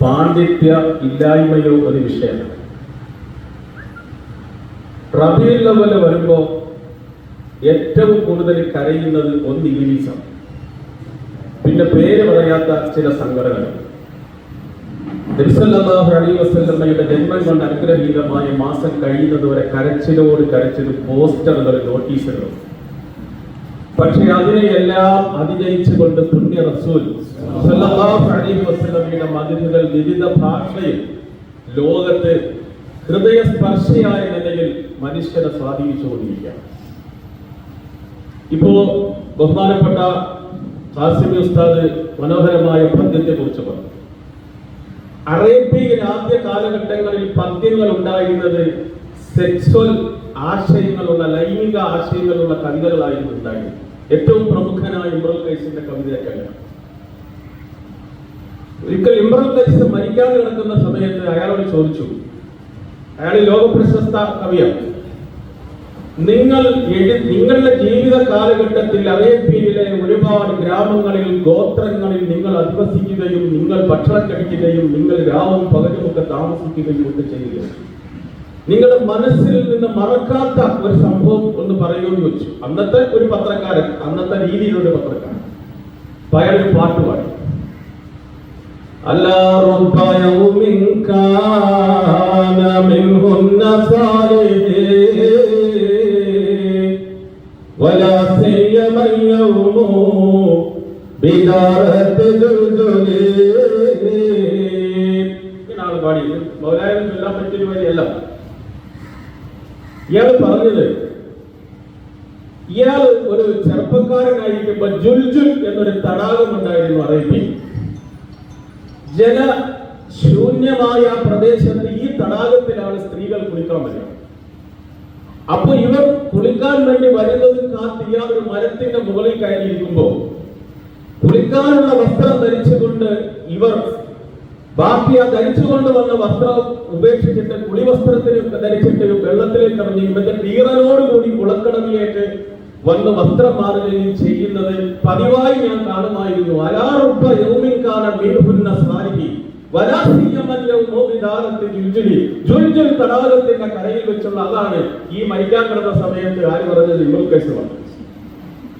പാണ്ഡിത്യ ഇല്ലായ്മയോ ഒരു വിഷയമാണ് റബിയുൽ ലെവൽ വരുമ്പോ ഏറ്റവും കൂടുതൽ കരയുന്നത് ഒന്ന് ഇംഗ്ലീഷാണ്. പിന്നെ പേര് പറയാത്ത ചില സംഘടനകൾ. ജന്മം കൊണ്ട് അനുഗ്രഹീതമായ മാസം കഴിയുന്നത് വരെ കരച്ചിലോട് കരച്ചിൽ പോസ്റ്ററുകൾ നോട്ടീസുകളും. പക്ഷെ അതിനെയെല്ലാം അതിജയിച്ചുകൊണ്ട് പുണ്യ റസൂൽ അലൈഹി വസല്ലമയുടെ മതിലുകൾ വിവിധ ഭാഷയിൽ ലോകത്ത് ഹൃദയസ്പർശിയായ നിലയിൽ മനുഷ്യരെ സ്വാധീനിച്ചുകൊണ്ടിരിക്കുകയാണ് ഇപ്പോ ബഹുമാനപ്പെട്ട ഖാസിമി ഉസ്താദ് മനോഹരമായ പദ്യത്തെ കുറിച്ച് പറഞ്ഞു. അറേബ്യയിൽ ആദ്യ കാലഘട്ടങ്ങളിൽ പദ്യങ്ങൾ ഉണ്ടായിരുന്നത് സെക്സ്വൽ ആശയങ്ങളുള്ള ലൈംഗിക ആശയങ്ങളുള്ള കവിതകളായിരുന്നു ഉണ്ടായിരുന്നത്. ഏറ്റവും പ്രമുഖനായ ഇമ്രൽ കൈസിന്റെ കവിതയൊക്കെയാണ്. ഒരിക്കൽ ഇമ്രൽ കൈസ് മരിക്കാൻ കിടക്കുന്ന സമയത്ത് അയാളോട് ചോദിച്ചു അയാൾ ലോക പ്രശസ്ത കവിയാണ് നിങ്ങൾ നിങ്ങളുടെ ജീവിത കാലഘട്ടത്തിൽ അറേബ്യയിലെ ഒരുപാട് ഗ്രാമങ്ങളിൽ ഗോത്രങ്ങളിൽ നിങ്ങൾ അധിവസിക്കുകയും നിങ്ങൾ ഭക്ഷണം കഴിക്കുകയും നിങ്ങൾ രാവും പകലുമൊക്കെ താമസിക്കുകയും ഒക്കെ ചെയ്യുകയും നിങ്ങളുടെ മനസ്സിൽ നിന്ന് മറക്കാത്ത ഒരു സംഭവം ഒന്ന് പറയുമെന്ന് വെച്ചു അന്നത്തെ ഒരു പത്രക്കാരൻ അന്നത്തെ രീതിയിലുള്ള പത്രക്കാരൻ. അയാൾ പാട്ട് പാടി. അല്ലാ റബ്ബ യൗമിൻ ഇയാൾ പറഞ്ഞത് ഇയാൾ ഒരു ചെറുപ്പക്കാരനായിരിക്കുമ്പോ ജുൽജുൽ എന്നൊരു തടാകം ഉണ്ടായിരുന്നു അറേബ്യയിൽ ജല ശൂന്യമായ ആ പ്രദേശത്ത് ഈ തടാകത്തിലാണ് സ്ത്രീകൾ കുളിക്കാൻ വരുന്നത് അപ്പൊ ഇവർ കുളിക്കാൻ വേണ്ടി വരുന്നത് കാത്ത് ഇയാൾ ഒരു മരത്തിന്റെ മുകളിൽ കയറിയിരിക്കുമ്പോ കുളിക്കാനുള്ള വസ്ത്രം ധരിച്ചുകൊണ്ട് ഇവർ ബാക്കി ആ ധരിച്ചുകൊണ്ട് വന്ന വസ്ത്രം ഉപേക്ഷിച്ചിട്ട് കുളിവസ്ത്രത്തിന് ധരിച്ചിട്ട് വെള്ളത്തിലേക്ക് ഇറങ്ങി ഇവന്റെ തീറനോടുകൂടി കുളക്കടവിലേക്ക് വന്ന് വസ്ത്രം മാറുകയും ചെയ്യുന്നത് പതിവായി ഞാൻ കാണുമായിരുന്നു അലാറുപ്പ വിധാനത്തിൽ ജുൽജുലി. ജുൽജുൽ തടാകത്തിന്റെ കരയിൽ വെച്ചുള്ള അതാണ് ഈ മരിക്കാൻ കിടന്ന സമയത്ത് ആര് പറഞ്ഞത് ഇവൽക്കൈസ് പറഞ്ഞു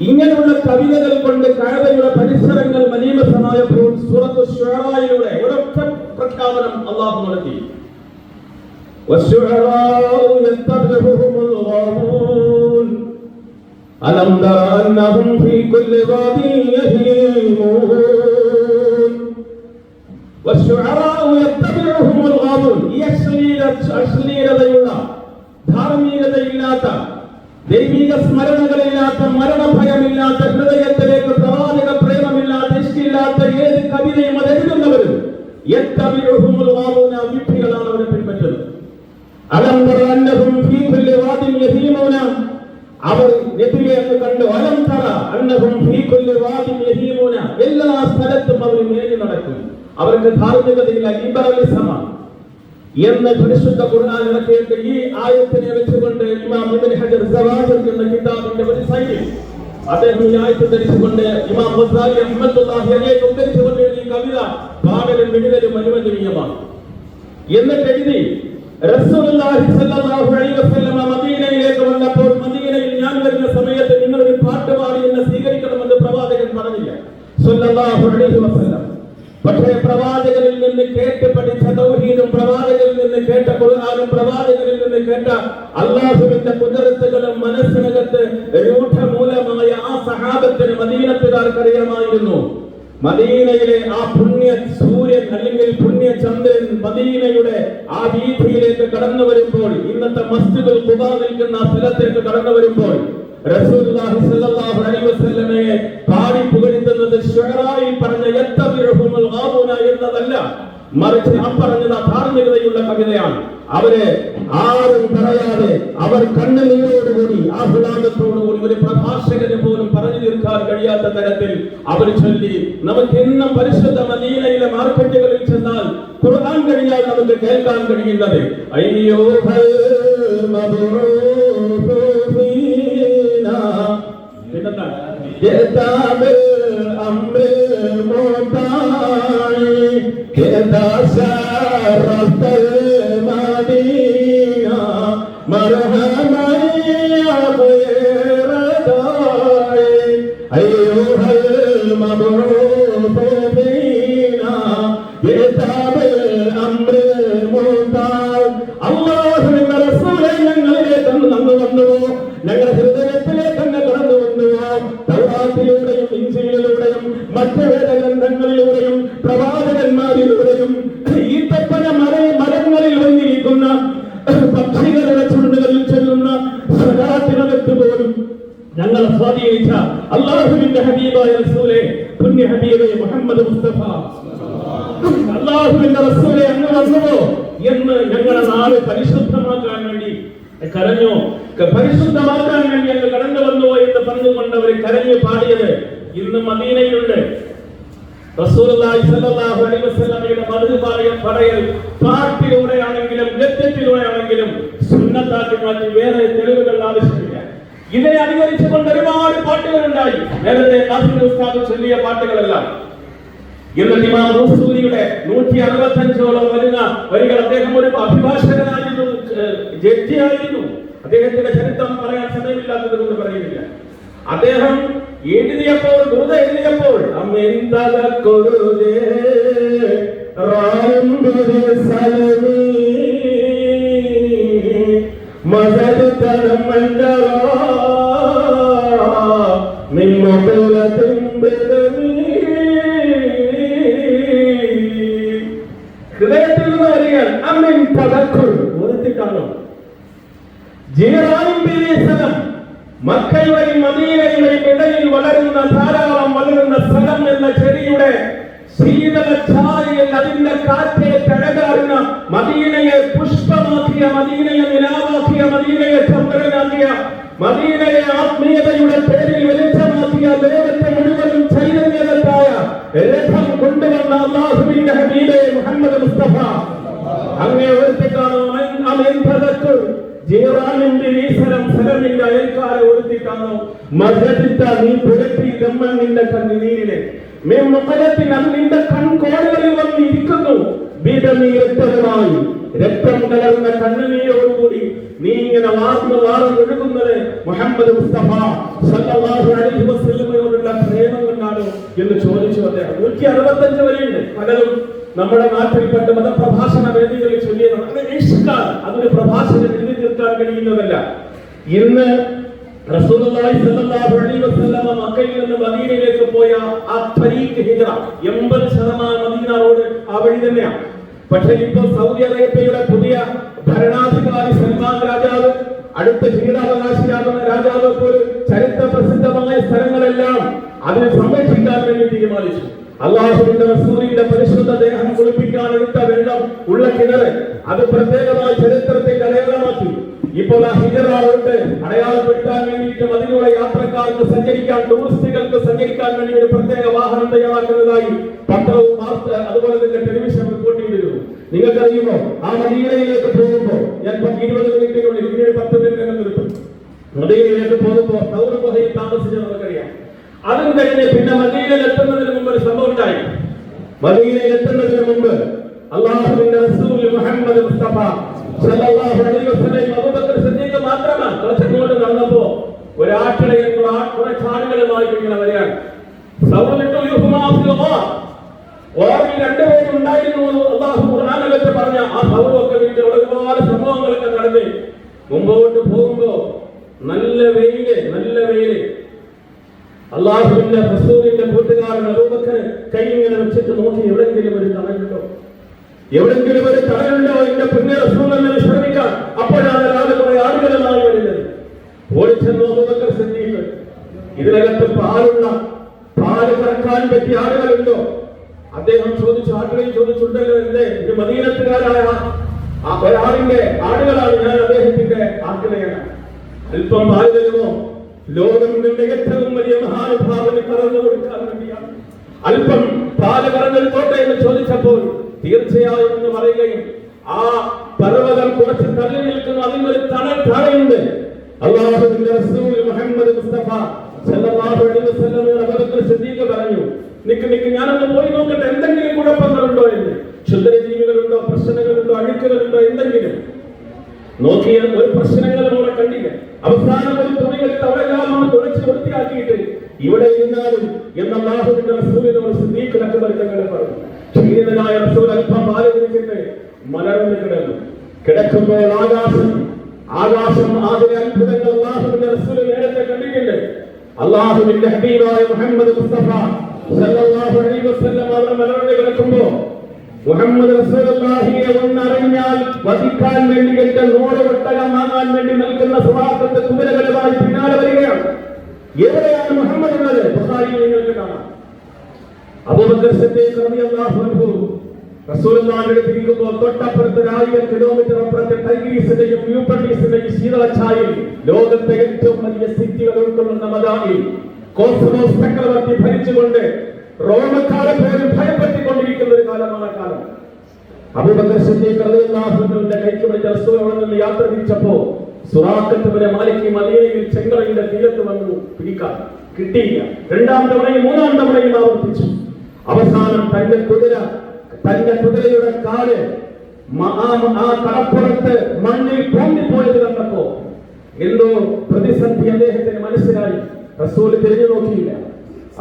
ഇങ്ങനെയുള്ള കവിതകൾ കൊണ്ട് കഴവയുടെ പരിസരങ്ങൾ മനീമസമായപ്പോൾ സൂറത്തു ഷുഅറായിലൂടെ ഒരൊറ്റ പ്രഖ്യാപനം അള്ളാഹു നടത്തി والشعراء يتبعهم الغاوون ألم تر أنهم في كل واد يهيمون والشعراء يتبعهم الغاوون ഈ അശ്ലീല അശ്ലീലതയുള്ള ധാർമ്മികതയില്ലാത്ത ദൈവിക സ്മരണകളില്ലാത്ത മരണഭയമില്ലാത്ത ഹൃദയത്തിലേക്ക് പ്രവാചക പ്രേമമില്ലാത്ത ഇഷ്ടില്ലാത്ത ഏത് കവിതയും അത് എഴുതുന്നവരും വിഡ്ഢികളാണ് അവരെ പിൻപറ്റുന്നത്. അവർ എതിരെ എന്ന് കണ്ടു. അലം തറ അന്നഹും എല്ലാ സ്ഥലത്തും അവർ മേഞ്ഞു നടക്കും. അവർക്ക് ധാർമ്മികതയില്ല ലിബറലിസമാണ് എന്ന് പരിശുദ്ധ ഖുർആൻ ഇറക്കിയിട്ട് ഈ ആയത്തിനെ വെച്ചുകൊണ്ട് ഇമാം ഇബ്നു ഹജർ സവാജർ എന്ന കിതാബിന്റെ ഒരു സൈഡിൽ അദ്ദേഹം ഈ ആയത്ത് ധരിച്ചുകൊണ്ട് ഇമാം ഗസാലി അഹ്മദുല്ലാഹി അലൈഹി ഉദ്ധരിച്ചുകൊണ്ട് എഴുതിയ കവിത പാടലും വിടുതലും അനുവദനീയമാണ്. എന്നിട്ട് എഴുതി റസൂലുള്ളാഹി സ്വല്ലല്ലാഹു അലൈഹി വസല്ലം മദീനയിലേക്ക് വന്നപ്പോൾ മദീനയിൽ ഞാൻ വരുന്ന സമയത്ത് നിങ്ങൾ ഒരു പാട്ട് പാടി എന്നെ സ്വീകരിക്കണമെന്ന് പ്രവാചകൻ പറഞ്ഞില്ല. സ്വല്ലല്ലാഹു അലൈഹി വസല്ലം. പക്ഷേ പ്രവാചകരിൽ നിന്ന് കേട്ട് പഠിച്ച തൗഹീദും പ്രവാചകരിൽ നിന്ന് കേട്ട ഖുർആനും പ്രവാചകരിൽ നിന്ന് കേട്ട അള്ളാഹുവിന്റെ കുതിരത്തുകളും മനസ്സിനകത്ത് രൂഢമൂലമായ ആ സഹാബത്തിന് മദീനത്തുകാർക്ക് അറിയാമായിരുന്നു മദീനയിലെ ആ പുണ്യ സൂര്യൻ അല്ലെങ്കിൽ പുണ്യ ചന്ദ്രൻ മദീനയുടെ ആ വീഥിയിലേക്ക് കടന്നു വരുമ്പോൾ ഇന്നത്തെ മസ്ജിദുൽ കുബ നിൽക്കുന്ന സ്ഥലത്തേക്ക് കടന്നു വരുമ്പോൾ റസൂലുള്ളാഹി പാടി പുകഴ്ത്തുന്നത് ഷുഅറായിൽ പറഞ്ഞ യത്തബിഉഹുമുൽ ഗാവൂന എന്നതല്ല. മറിച്ച് ആ പറഞ്ഞത് ധാർമ്മികതയുള്ള കവിതയാണ്. അവരെ ആരും പറയാതെ അവർ കണ്ണുനീരോടുകൂടി ആഹ്ലാദത്തോടുകൂടി ഒരു പ്രഭാഷകന് പോലും പറഞ്ഞു തീർക്കാൻ കഴിയാത്ത തരത്തിൽ അവർ ചൊല്ലി നമുക്ക് എന്നും പരിശുദ്ധ മദീനയിലെ മാർക്കറ്റുകളിൽ ചെന്നാൽ ഖുർആൻ കഴിഞ്ഞാൽ നമുക്ക് കേൾക്കാൻ കഴിയുന്നത്. അയ്യോ كتاب الأمر المطاع كتاب അള്ളാഹുവിന്റെ ഹബീബായ റസൂലെ പുണ്യ ഹബീബെ മുഹമ്മദ് മുസ്തഫ. അള്ളാഹുവിന്റെ റസൂലെ അങ്ങ് വന്നുവോ എന്ന് ഞങ്ങളുടെ നാട് പരിശുദ്ധമാക്കാൻ വേണ്ടി കരഞ്ഞോ. പരിശുദ്ധമാക്കാൻ വേണ്ടി അങ്ങ് കടന്നു വന്നുവോ എന്ന് പറഞ്ഞുകൊണ്ട് അവർ കരഞ്ഞു പാടിയത് ഇന്ന് മദീനയിലുണ്ട്. പാട്ടിലൂടെയാണെങ്കിലും ഗദ്യത്തിലൂടെയാണെങ്കിലും സുന്നത്താക്കി മാറ്റി വേറെ തെളിവുകൾ ആവശ്യമില്ല. ഇതിനെ അനുകരിച്ചുകൊണ്ട് ഒരുപാട് പാട്ടുകൾ ഉണ്ടായി നേരത്തെ നാസിർ ഉസ്താദ് ചൊല്ലിയ പാട്ടുകളെല്ലാം. എന്നിട്ട് ഇമാം റസൂലിയുടെ നൂറ്റി വരുന്ന വരികൾ അദ്ദേഹം ഒരു അഭിഭാഷകനായിരുന്നു ജഡ്ജിയായിരുന്നു. അദ്ദേഹത്തിന്റെ ചരിത്രം പറയാൻ സമയമില്ലാത്തത് കൊണ്ട് പറയുന്നില്ല. അദ്ദേഹം എഴുതിയപ്പോൾ വെറുതെ എഴുതിയപ്പോൾ അമെന്തലക്കൊരുതേ മദീനയെ ആത്മീയതയുടെ പേരിൽ വെളിച്ചമാക്കിയ ലോകത്തെ രക്തം കലർന്ന കണ്ണുനീരോടുകൂടി നീ ഇങ്ങനെ വാർന്ന് വാർന്ന് ഒഴുകുന്നത് മുഹമ്മദ് മുസ്തഫ സല്ലല്ലാഹു അലൈഹി വസല്ലമയോടുള്ള പ്രേമം കൊണ്ടാണോ എന്ന് ചോദിച്ചു അദ്ദേഹം. നൂറ്റി അറുപത്തഞ്ച് വരെയുണ്ട്. പലരും നമ്മുടെ നാട്ടിൽ പെട്ട മതപ്രഭാഷണ വേദികളിൽ ചൊല്ലിയതാണ്. ഇഷ്കാണ് അതിന് പ്രഭാഷണം എഴുതി തീർക്കാൻ കഴിയുന്നതല്ല. ഇന്ന് മക്കയിൽ മദീനയിലേക്ക് പോയ ആ ഹിജറ 80 ശതമാനം മദീന റോഡ് ആ വഴി തന്നെയാണ്. പക്ഷേ ഇപ്പോൾ സൗദി അറേബ്യയുടെ പുതിയ ഭരണാധികാരി സൽമാൻ രാജാവ് അടുത്ത കിരീടാവകാശിയാകുന്ന രാജാവ് പോലും ചരിത്ര പ്രസിദ്ധമായ സ്ഥലങ്ങളെല്ലാം അതിനെ സംരക്ഷിക്കാൻ വേണ്ടി തീരുമാനിച്ചു. അള്ളാഹുവിന്റെ റസൂലിന്റെ പരിശുദ്ധ ദേഹം കുളിപ്പിക്കാൻ എടുത്ത വെള്ളം ഉള്ള കിണറ് അത് പ്രത്യേകമായ ചരിത്രത്തിൽ അടയാളമാക്കി. ഇപ്പോൾ ആ ഹിജറാറുണ്ട് അടയാളപ്പെടുത്താൻ വേണ്ടിയിട്ടും അതിലൂടെ യാത്രക്കാർക്ക് സഞ്ചരിക്കാൻ ടൂറിസ്റ്റുകൾക്ക് സഞ്ചരിക്കാൻ വേണ്ടി ഒരു പ്രത്യേക വാഹനം തയ്യാറാക്കുന്നതായി പത്രവും അതുപോലെ നിങ്ങൾക്കറിയുമോ? ആ മദീനയിലേക്ക് പോകുമ്പോൾ ഞാൻ ഇരുപത് മിനിറ്റിനുള്ളിൽ പിന്നീട് പത്ത് മിനിറ്റ് മിനിറ്റിനകം നിർത്തും. മദീനയിലേക്ക് പോകുമ്പോൾ സൗര ഗുഹയിൽ നമുക്കറിയാം. അതും കഴിഞ്ഞ് പിന്നെ മദീനയിൽ എത്തുന്നതിന് മുമ്പ് ഒരു സംഭവം ഉണ്ടായി. മദീനയിൽ എത്തുന്നതിന് മുമ്പ് അള്ളാഹുവിന്റെ റസൂൽ മുഹമ്മദ് മുസ്തഫ സല്ലല്ലാഹു അലൈഹി വസല്ലം സിദ്ദീഖ് മാത്രമാണ്. കുറച്ച് ആളുകളുമായി ഇങ്ങനെ വരികയാണ്. സൗലിട്ടു യുഹ്മാഫിലുമാ ഓർമ്മ രണ്ടുപേരും ഉണ്ടായിരുന്നു അള്ളാഹു ഖുർആനിലൊക്കെ പറഞ്ഞ ആ സൗറൊക്കെ വീട്ടിൽ ഒരുപാട് സംഭവങ്ങളൊക്കെ നടന്ന് മുമ്പോട്ട് പോകുമ്പോ നല്ല വെയിൽ നല്ല വെയിൽ. അള്ളാഹുവിന്റെ റസൂലിന്റെ കൂട്ടുകാരൻ അബൂബക്കർ കൈ ഇങ്ങനെ വെച്ചിട്ട് നോക്കി എവിടെങ്കിലും ഒരു തടയുണ്ടോ എവിടെങ്കിലും ഒരു തടയുണ്ടോ എന്റെ പുണ്യ റസൂൽ എന്നെ ശ്രമിക്കാൻ അപ്പോഴാണ് ഒരാൾ കുറെ ആളുകളുമായി വരുന്നത്. ഓടിച്ചെന്ന് അബൂബക്കർ സിദ്ദീഖ്. ഇതിനകത്ത് പാലുള്ള പാൽ കറക്കാൻ പറ്റിയ ആളുകളുണ്ടോ? അദ്ദേഹം ചോദിച്ചു ആളുകളെയും ചോദിച്ചുണ്ടല്ലോ എന്തേ ഒരു മദീനത്തുകാരായ ആ ഒരാളിന്റെ ആടുകളാണ് ഞാൻ അദ്ദേഹത്തിന്റെ ആളുകളെയാണ് അല്പം പാൽ തരുമോ? ലോകം നിന്റെ ഏറ്റവും വലിയ മഹാനുഭാവന് കറന്നു കൊടുക്കാൻ വേണ്ടിയാണ്. അല്പം പാൽ കറന്നെടുത്തോട്ടെ എന്ന് ചോദിച്ചപ്പോൾ തീർച്ചയായും എന്ന് പറയുകയും ആ പർവതം കുറച്ച് തള്ളി നിൽക്കുന്നു. അതിനൊരു തണൽ താഴെയുണ്ട്. അള്ളാഹുവിന്റെ റസൂൽ മുഹമ്മദ് മുസ്തഫ സല്ലല്ലാഹു അലൈഹി വസല്ലം പറഞ്ഞു നിക്ക് നിക്ക് ഞാനൊന്ന് പോയി നോക്കട്ടെ എന്തെങ്കിലും കുഴപ്പങ്ങളുണ്ടോ എന്ന്? ക്ഷുദ്രജീവികളുണ്ടോ പ്രശ്നങ്ങളുണ്ടോ അഴുക്കുകളുണ്ടോ എന്തെങ്കിലും? നോക്കിയാൽ ഒരു പ്രശ്നങ്ങളും അവിടെ കണ്ടില്ല. അവസാനം ഒരു തുണികളിൽ അവരെല്ലാം തുറച്ച് വൃത്തിയാക്കിയിട്ട് ഇവിടെ ഇരുന്നാലും എന്ന അള്ളാഹുവിന്റെ റസൂലിനോട് തങ്ങൾ പറഞ്ഞു. ക്ഷീണിതനായ റസൂൽ അല്പം ആലോചിച്ചിട്ട് മലർന്നു കിടന്നു. കിടക്കുമ്പോൾ ആകാശം ആകാശം ആദ്യ അത്ഭുതങ്ങൾ അള്ളാഹുവിന്റെ റസൂൽ നേരത്തെ കണ്ടിട്ടുണ്ട്. അള്ളാഹുവിന്റെ ഹബീബായ മുഹമ്മദ് മുസ്തഫ അവിടെ മലർന്നു കിടക്കുമ്പോ മുഹമ്മദ് റസൂലുള്ളാഹിയെ ഒന്നറിഞ്ഞാൽ വധിക്കാൻ വേണ്ടി എന്റെ നൂറ് ഒട്ടകം വേണ്ടി നിൽക്കുന്ന കുതിരകളുമായി പിന്നാലെ വരികയാണ്. എവിടെയാണ് മുഹമ്മദ് ഉള്ളത്? നിങ്ങൾക്ക് കാണാം. അബൂബക്കർ സിദ്ദീഖ് റളിയല്ലാഹു അൻഹു റസൂലുള്ളാഹിയുടെ അടുത്ത് ഇരിക്കുമ്പോൾ തൊട്ടപ്പുറത്ത് ആയിരം കിലോമീറ്റർ അപ്പുറത്തെ ടൈഗ്രീസിന്റെയും യൂപ്പർട്ടീസിന്റെയും ശീതളച്ചായിൽ ലോകത്തെ ഏറ്റവും വലിയ സിറ്റികൾ ഉൾക്കൊള്ളുന്ന മദാനിൽ കോസ്മോസ് ചക്രവർത്തി ഭരിച്ചുകൊണ്ട് റോമക്കാരെ പോലും ഭയപ്പെട്ടിക്കൊണ്ടിരിക്കുന്ന ഒരു കാലമാണ് കാലം. അബൂബക്കർ സിദ്ദീഖ് റളിയല്ലാഹു അൻഹുവിന്റെ കൈക്ക് പിടിച്ച റസൂൽ നിന്ന് യാത്ര തിരിച്ചപ്പോ സുറാഖത്ത് വരെ മാലിക് മദീനയിൽ ചെങ്കറയുടെ തീരത്ത് വന്നു. പിടിക്കാൻ കിട്ടിയില്ല. രണ്ടാം തവണയും മൂന്നാം തവണയും ആവർത്തിച്ചു. അവസാനം തന്റെ കുതിര തന്റെ കുതിരയുടെ കാൽ ആ തറപ്പുറത്ത് മണ്ണിൽ പൊങ്ങിപ്പോയത് കണ്ടപ്പോ എന്തോ പ്രതിസന്ധി അദ്ദേഹത്തിന് മനസ്സിലായി. റസൂൽ തിരിഞ്ഞു നോക്കിയില്ല.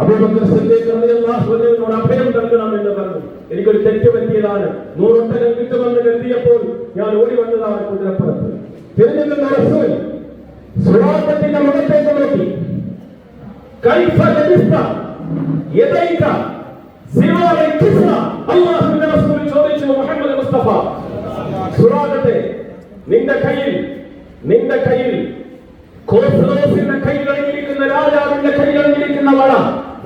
അൻഹുവിനോട് അഭയം നൽകണം എന്ന് പറഞ്ഞു. എനിക്കൊരു തെറ്റ് പറ്റിയതാണ്. നൂറൊട്ടകം കിട്ടുമെന്ന് കരുതിയപ്പോൾ ഞാൻ ഓടി വന്നതാണ് കുതിരപ്പുറത്ത്. തിരിഞ്ഞു റസൂൽ സുറാഖത്തിന്റെ മുഖത്തേക്ക് നോക്കി. കൈഫ സിവാ കിസ്റ അല്ലാഹുവിന്റെ റസൂൽ മുഹമ്മദ് മുസ്തഫ സുറാഖത്തെ നിന്റെ കയ്യിൽ നിന്റെ കയ്യിൽ കോസ്ലോസിന്റെ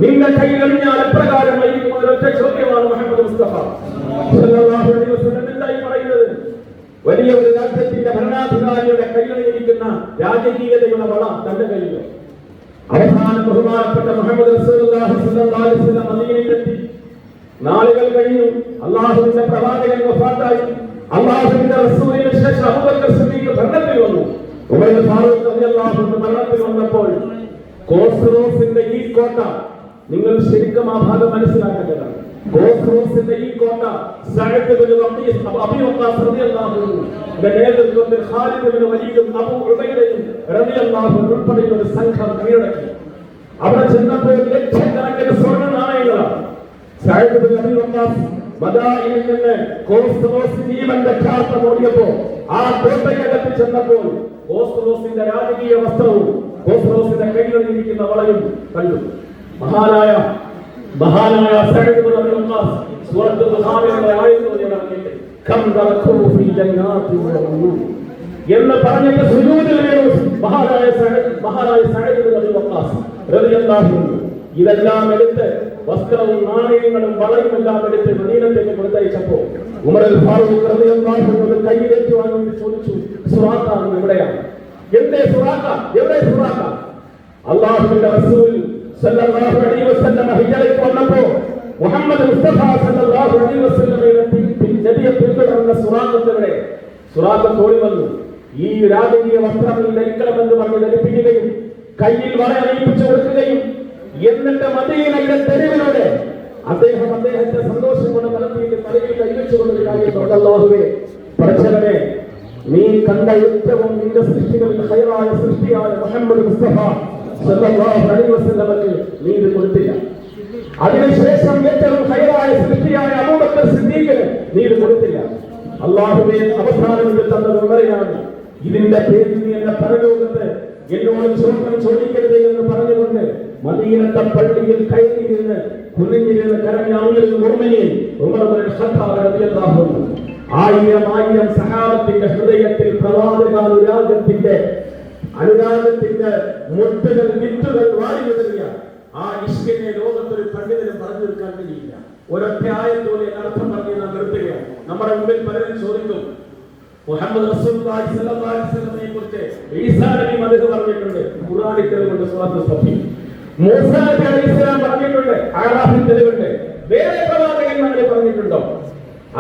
നിന്റെ കൈകളിഞ്ഞാൽ എപ്രകാരമായിരിക്കും ഒരൊറ്റ ചോദ്യമാണ് മുഹമ്മദ് മുസ്തഫ. എന്തായി പറയുന്നത്? വലിയ ഒരു രാജ്യത്തിന്റെ ഭരണാധികാരിയുടെ കൈകളിലിരിക്കുന്ന രാജകീയതയുടെ വള തന്റെ കയ്യിലോ. അവസാനം ബഹുമാനപ്പെട്ട മുഹമ്മദ് മദീനയിലെത്തി. നാളുകൾ കഴിഞ്ഞു. അള്ളാഹുവിന്റെ പ്രവാചകൻ വഫാത്തായി. അള്ളാഹുവിന്റെ റസൂലിന് ശേഷം അബൂബക്കർ സിദ്ദീഖ് ഭരണത്തിൽ വന്നു. ഉമർ ഫാറൂഖ് റളിയല്ലാഹു അൻഹു ഭരണത്തിൽ വന്നപ്പോൾ കോസ്റോസിന്റെ ഈ കോട്ട നിങ്ങൾ ശരിക്കും ആ ഭാഗം മനസ്സിലാക്കേണ്ടതാണ്. ഈ സംഘം അവിടെ ചെന്നപ്പോൾ ലക്ഷക്കണക്കിന് സ്വർണ നാണയങ്ങളാണ്. ഓടിയപ്പോ ആ കോട്ടയകത്ത് ചെന്നപ്പോൾ കോസ്റോസിന്റെ രാജകീയ വസ്ത്രവും കോസ്റോസിന്റെ കൈകളിൽ ഇരിക്കുന്ന വളയും കണ്ടു. മഹാനായ മഹാനായ സഅദ് ബിൻ അബീ വഖാസ് സൂറത്തുൽ ബഖാറയുടെ ആയത്ത് കം ദറഖൂ ഫീ ജന്നാത്തി വഉയൂൻ എന്ന് പറഞ്ഞിട്ട് സുജൂദിൽ വീണു മഹാനായ മഹാനായ റളിയല്ലാഹു ഇതെല്ലാം എടുത്ത് വസ്ത്രവും നാണയങ്ങളും വളയും എല്ലാം എടുത്ത് മദീനത്തേക്ക് കൊടുത്തയച്ചപ്പോ ഉമരൽ ഫാറൂഖ് കയ്യിലേറ്റ് വാങ്ങി ചോദിച്ചു അങ്ങ് എവിടെയാണ് എന്തേ സുറാത്ത എവിടെ സുറാത്ത അള്ളാഹുവിന്റെ റസൂൽ സല്ലല്ലാഹു അലൈഹി വസല്ലം ഹിജറയ്ക്ക് വന്നപ്പോ മുഹമ്മദ് മുസ്തഫ സല്ലല്ലാഹു അലൈഹി വസല്ലമയുടെ നബിയെ പിന്തുടർന്ന സുറാഖത്ത് എവിടെ സുറാഖത്ത് ഓടി വന്നു. ഈ രാജകീയ വസ്ത്രങ്ങൾ ധരിക്കണമെന്ന് പറഞ്ഞ് ധരിപ്പിക്കുകയും കയ്യിൽ വള അണിയിപ്പിച്ചു കൊടുക്കുകയും എന്നിട്ട് മദീനയുടെ തെരുവിലൂടെ അദ്ദേഹം അദ്ദേഹത്തെ സന്തോഷം കൊണ്ട് നടത്തിയിട്ട് തലയിൽ കൈവച്ചുകൊണ്ട് ഒരു കാര്യം അല്ലാഹുവേ പഠിച്ചവനെ നീ കണ്ട ഏറ്റവും നിന്റെ സൃഷ്ടികളിൽ ഹൈറായ സൃഷ്ടിയായ മുഹമ്മദ് മുസ്തഫ വസല്ലമക്ക് നീ ഇത് കൊടുത്തില്ല. അതിനുശേഷം ഏറ്റവും ഹൈറായ സൃഷ്ടിയായ അബൂബക്കർ സിദ്ദീഖിന് നീതി കൊടുത്തില്ല. അള്ളാഹുവെ അവസാനം തന്ന വിവരയാണ് ഇതിന്റെ പേരിൽ നീ എന്നെ പരലോകത്ത് എന്നോട് ചോദ്യം ചോദിക്കരുത് എന്ന് പറഞ്ഞുകൊണ്ട് മദീനത്തെ പള്ളിയിൽ കയറിയിരുന്ന് കുനിഞ്ഞിരുന്ന് കരഞ്ഞ അമീർ ഓർമ്മയിൽ ആയിരം ആയിരം സഹാബത്തിന്റെ ഹൃദയത്തിൽ പ്രവാചകാനുരാഗത്തിന്റെ അനുരാഗത്തിന്റെ മുട്ടുകൾ വിത്തുകൾ വാരി വിതറിയ ആ ഇഷ്കിനെ ലോകത്തൊരു പണ്ഡിതനും പറഞ്ഞു തീർക്കാൻ കഴിയില്ല. ഒരൊറ്റ അർത്ഥം പറഞ്ഞ് നാം നിർത്തുകയാണ്. നമ്മുടെ മുമ്പിൽ പലരും ചോദിക്കും മുഹമ്മദ് പറഞ്ഞിട്ടുണ്ട്. ഖുർആനിൽ പറഞ്ഞിട്ടുണ്ട് വേറെ പ്രവാചകന്മാരെ പറഞ്ഞിട്ടുണ്ടോ?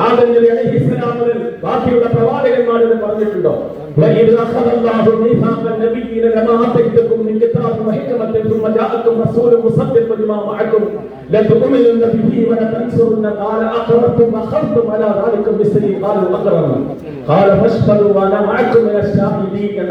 ആദം നബി അലൈഹിസ്സലാം മുതൽ ബാക്കിയുള്ള പ്രവാചകന്മാരെന്ന് പറഞ്ഞിട്ടുണ്ടോ وَإِذْ أَخَذَ اللَّهُ مِيثَاقَ النَّبِيِّينَ لَمَا آتَيْتُكُم مِّن كِتَابٍ وَحِكْمَةٍ ثُمَّ جَاءَكُم رَّسُولٌ مُصَدِّقٌ لِّمَا مَعَكُمْ لَتُؤْمِنُنَّ بِهِ وَلَتَنصُرُنَّهُ قَالَ أَقْرَرْتُمْ وَأَخَذْتُمْ عَلَىٰ ذَٰلِكُمْ إِصْرِي قَالُوا أَقْرَرْنَا قَالَ فَاشْهَدُوا وَأَنَا مَعَكُم مِّنَ الشَّاهِدِينَ